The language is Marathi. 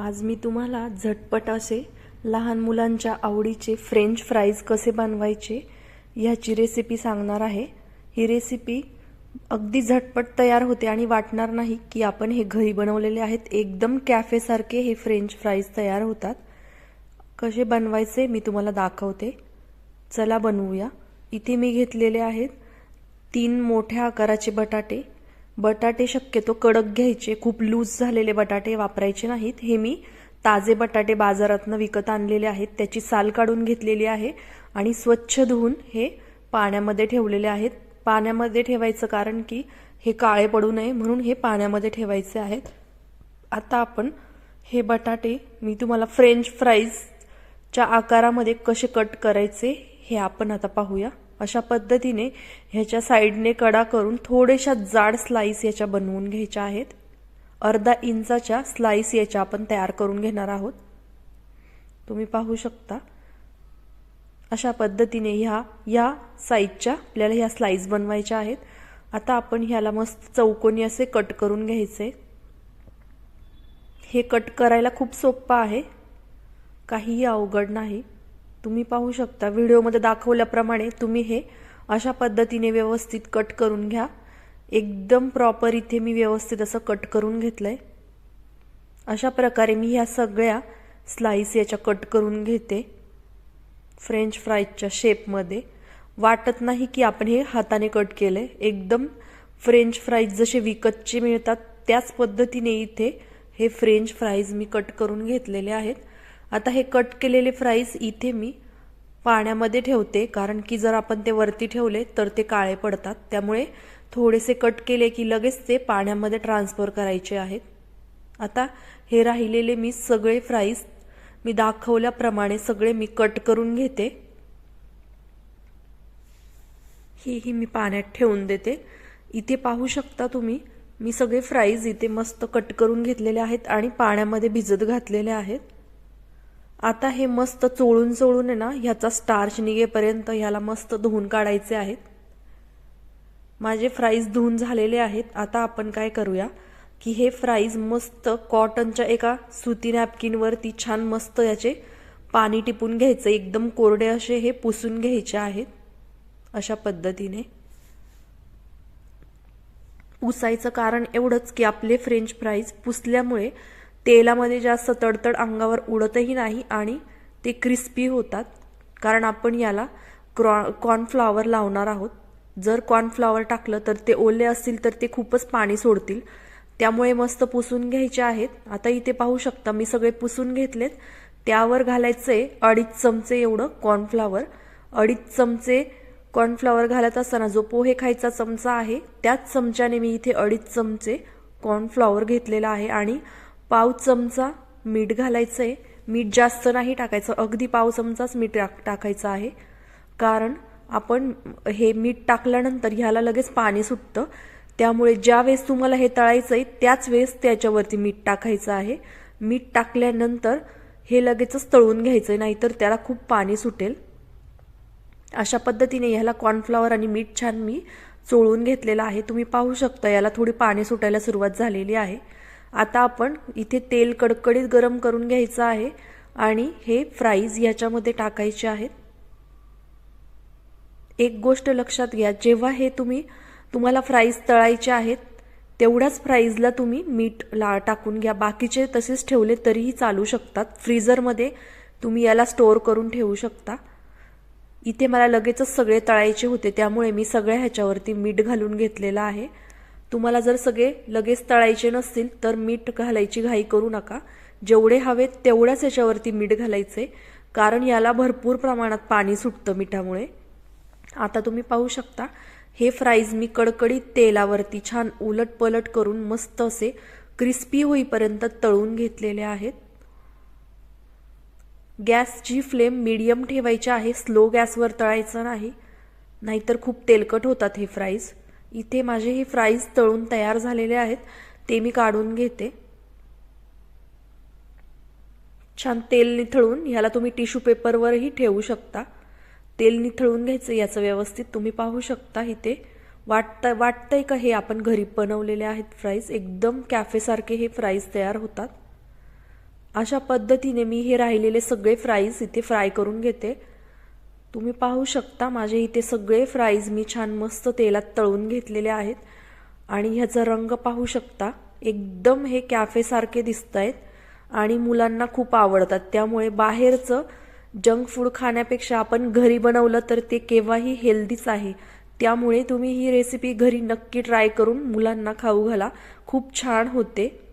आज मी तुम्हाला झटपट असे लहान मुलांच्या आवडीचे फ्रेंच फ्राईज कसे बनवायचे ह्याची रेसिपी सांगणार आहे. ही रेसिपी अगदी झटपट तयार होते आणि वाटणार नाही की आपण हे घरी बनवलेले आहेत. एकदम कॅफेसारखे हे फ्रेंच फ्राईज तयार होतात. कसे बनवायचे मी तुम्हाला दाखवते. चला बनवूया. इथे मी घेतलेले आहेत तीन मोठ्या आकाराचे बटाटे बटाटे शक्यतो कडक घ्यायचे. खूप लूज झालेले बटाटे वापरायचे नाहीत. हे मी ताजे बटाटे बाजारातनं विकत आणलेले आहेत. त्याची साल काढून घेतलेली आहे आणि स्वच्छ धुवून हे पाण्यामध्ये ठेवलेले आहेत. पाण्यामध्ये ठेवायचं कारण की हे काळे पडू नये म्हणून हे पाण्यामध्ये ठेवायचे आहेत. आता आपण हे बटाटे मी तुम्हाला फ्रेंच फ्राईजच्या आकारामध्ये कसे कट करायचे हे आपण आता पाहूया. अशा पद्धतीने ह्याच्या साईडने कडा करून थोड्याशा जाड स्लाईस याच्या बनवून घ्यायच्या आहेत. अर्धा इंचाच्या स्लाईस याच्या आपण तयार करून घेणार आहोत. तुम्ही पाहू शकता. अशा पद्धतीने ह्या या साईजच्या आपल्याला ह्या स्लाईस बनवायच्या आहेत. आता आपण ह्याला मस्त चौकोनी असे कट करून घ्यायचे. हे कट करायला खूप सोपं आहे. काहीही अवघड नाही. तुम्ही पाहू शकता व्हिडिओमध्ये दाखवल्याप्रमाणे तुम्ही हे अशा पद्धतीने व्यवस्थित कट करून घ्या. एकदम प्रॉपर इथे मी व्यवस्थित असं कट करून घेतलंय. अशा प्रकारे मी ह्या सगळ्या स्लाईस याच्या कट करून घेते. फ्रेंच फ्राईजच्या शेपमध्ये वाटत नाही की आपण हे हाताने कट केलंय. एकदम फ्रेंच फ्राईज जसे विकतचे मिळतात त्याच पद्धतीने इथे हे फ्रेंच फ्राईज मी कट करून घेतलेले आहेत. आता हे कट केलेले फ्राईज इथे मी पाण्यामध्ये ठेवते कारण की जर आपण ते वरती ठेवले तर ते काळे पडतात. त्यामुळे थोडेसे कट केले की लगेच ते पाण्यामध्ये ट्रान्सफर करायचे आहेत. आता हे राहिलेले मी सगळे फ्राईज मी दाखवल्याप्रमाणे सगळे मी कट करून घेते. ही ही मी पाण्यात ठेवून देते. इथे पाहू शकता तुम्ही मी सगळे फ्राईज इथे मस्त कट करून घेतलेले आहेत आणि पाण्यामध्ये भिजत घातलेले आहेत. आता हे मस्त चोळून चोळून आहे ना ह्याचा स्टार्च निघेपर्यंत ह्याला मस्त धुवून काढायचे आहेत. माझे फ्राईज धुवून झालेले आहेत. आता आपण काय करूया की हे फ्राईज मस्त कॉटनच्या एका सुती नॅपकिनवरती छान मस्त याचे पाणी टिपून घ्यायचं. एकदम कोरडे असे हे पुसून घ्यायचे आहेत. अशा पद्धतीने. पुसायचं कारण एवढंच की आपले फ्रेंच फ्राईज पुसल्यामुळे तेलामध्ये जास्त तडतड अंगावर उडतही नाही आणि ते क्रिस्पी होतात. कारण आपण याला क्रॉ कॉर्नफ्लावर लावणार आहोत. जर कॉर्नफ्लावर टाकलं तर ते ओले असतील तर ते खूपच पाणी सोडतील. त्यामुळे मस्त पुसून घ्यायचे आहेत. आता इथे पाहू शकता मी सगळे पुसून घेतलेत. त्यावर घालायचे अडीच चमचे एवढं कॉर्नफ्लावर अडीच चमचे कॉर्नफ्लावर घालत असताना जो पोहे खायचा चमचा आहे त्याच चमच्याने मी इथे अडीच चमचे कॉर्नफ्लॉवर घेतलेला आहे आणि पाव चमचा मीठ घालायचं आहे मीठ जास्त नाही टाकायचं. अगदी पाव चमचाच मीठ टाक टाकायचं आहे. कारण आपण हे मीठ टाकल्यानंतर ह्याला लगेच पाणी सुटतं. त्यामुळे ज्या वेळेस तुम्हाला हे तळायचं आहे त्याच वेळेस त्याच्यावरती मीठ टाकायचं आहे. मीठ टाकल्यानंतर हे लगेचच तळून घ्यायचं आहे नाहीतर त्याला खूप पाणी सुटेल. अशा पद्धतीने ह्याला कॉर्नफ्लॉवर आणि मीठ छान मी चोळून घेतलेलं आहे. तुम्ही पाहू शकता याला थोडी पाणी सुटायला सुरुवात झालेली आहे. आता आपण इथे तेल कडकडीत गरम करून घ्यायचं आहे आणि हे फ्राईज ह्याच्यामध्ये टाकायचे आहेत. एक गोष्ट लक्षात घ्या जेव्हा हे तुम्ही तुम्हाला फ्राईज तळायचे आहेत तेवढ्याच फ्राईजला तुम्ही मीठ ला टाकून घ्या. बाकीचे तसेच ठेवले तरीही चालू शकतात. फ्रीजरमध्ये तुम्ही याला स्टोअर करून ठेवू शकता. इथे मला लगेचच सगळे तळायचे होते त्यामुळे मी सगळ्या ह्याच्यावरती मीठ घालून घेतलेलं आहे. तुम्हाला जर सगळे लगेच तळायचे नसतील तर मीठ घालायची घाई करू नका. जेवढे हवेत तेवढ्याच याच्यावरती मीठ घालायचे कारण याला भरपूर प्रमाणात पाणी सुटतं मिठामुळे. आता तुम्ही पाहू शकता हे फ्राईज मी कडकडीत तेलावरती छान उलट पलट करून मस्त असे क्रिस्पी होईपर्यंत तळून घेतलेले आहेत. गॅसची फ्लेम मीडियम ठेवायची आहे स्लो गॅसवर तळायचं नाही. नाहीतर खूप तेलकट होतात हे फ्राईज इथे माझे हे फ्राईज तळून तयार झालेले आहेत ते मी काढून घेते. छान तेल निथळून ह्याला तुम्ही टिश्यू पेपरवरही ठेवू शकता. तेल निथळून घ्यायचं याचं व्यवस्थित तुम्ही पाहू शकता इथे. वाटतं वाटतंय का हे आपण घरी बनवलेले आहेत फ्राईज एकदम कॅफेसारखे हे फ्राईज तयार होतात. अशा पद्धतीने मी हे राहिलेले सगळे फ्राईज इथे फ्राय करून घेते. तुम्ही पाहू शकता माझे इथे सगळे फ्राईज मी छान मस्त तेलात तळून घेतलेले आहेत. आणि ह्याचा रंग पाहू शकता एकदम हे कॅफेसारखे दिसत आहेत आणि मुलांना खूप आवडतात. त्यामुळे बाहेरचं जंक फूड खाण्यापेक्षा आपण घरी बनवलं तर ते केव्हाही हेल्दीच आहे. त्यामुळे तुम्ही ही रेसिपी घरी नक्की ट्राय करून मुलांना खाऊ घाला. खूप छान होते.